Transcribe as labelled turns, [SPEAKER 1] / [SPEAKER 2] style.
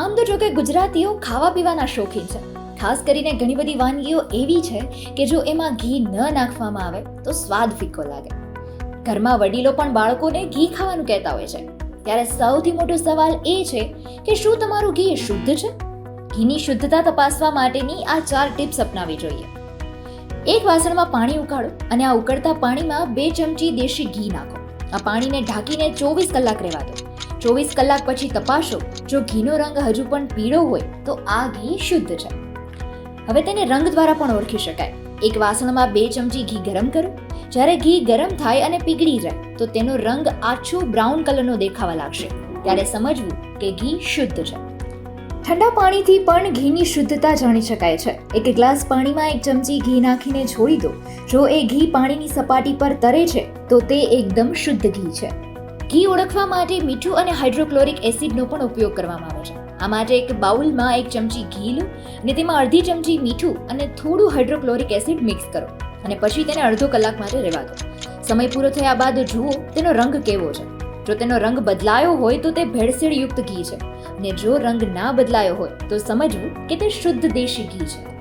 [SPEAKER 1] આમ તો જોકે ગુજરાતીઓ ખાવા પીવાના શોખીન છે. ખાસ કરીને ઘણી બધી વાનગીઓ એવી છે કે જો એમાં ઘી ન નાખવામાં આવે તો સ્વાદ ફીકો લાગે. ઘરમાં વડીલો પણ બાળકોને ઘી ખાવાનું કહેતા હોય છે. ત્યારે સૌથી મોટો સવાલ એ છે કે શું તમારું ઘી શુદ્ધ છે? ઘીની શુદ્ધતા તપાસવા માટેની આ ચાર ટિપ્સ અપનાવવી જોઈએ. એક વાસણમાં પાણી ઉકાળો અને આ ઉકળતા પાણીમાં બે ચમચી દેશી ઘી નાખો. આ પાણીને ઢાંકીને ચોવીસ કલાક રહેવા દો. ચોવીસ કલાક પછી તપાસો. જો ઘીનો રંગ હજુ પણ પીળો હોય, તો આ ઘી શુદ્ધ છે. હવે તેને રંગ દ્વારા પણ ઓળખી શકાય. એક વાસણમાં બે ચમચી ઘી ગરમ કરો. જ્યારે ઘી ગરમ થાય અને પીગળી જાય, તો તેનો રંગ આછો બ્રાઉન કલરનો દેખાવા લાગશે. ત્યારે સમજવું કે ઘી શુદ્ધ છે. ઠંડા પાણીથી પણ ઘીની શુદ્ધતા જાણી શકાય છે. એક ગ્લાસ પાણીમાં એક ચમચી ઘી નાખીને છોડી દો. જો એ ઘી પાણીની સપાટી પર તરે છે, તો તે એકદમ શુદ્ધ ઘી છે. ઘી ઓળખવા માટે મીઠું અને હાઇડ્રોક્લોરિક એસિડનો પણ ઉપયોગ કરવામાં આવે છે. આ માટે એક બાઉલમાં એક ચમચી ઘી લો અને તેમાં અડધી ચમચી મીઠું અને થોડું હાઇડ્રોક્લોરિક એસિડ મિક્સ કરો અને પછી તેને અડધો કલાક માટે રહેવા દો. સમય પૂરો થયા બાદ જુઓ તેનો રંગ કેવો છે. જો તેનો રંગ બદલાયો હોય તો તે ભેળસેળયુક્ત ઘી છે. અને જો રંગ ના બદલાયો હોય તો સમજવું કે તે શુદ્ધ દેશી ઘી છે.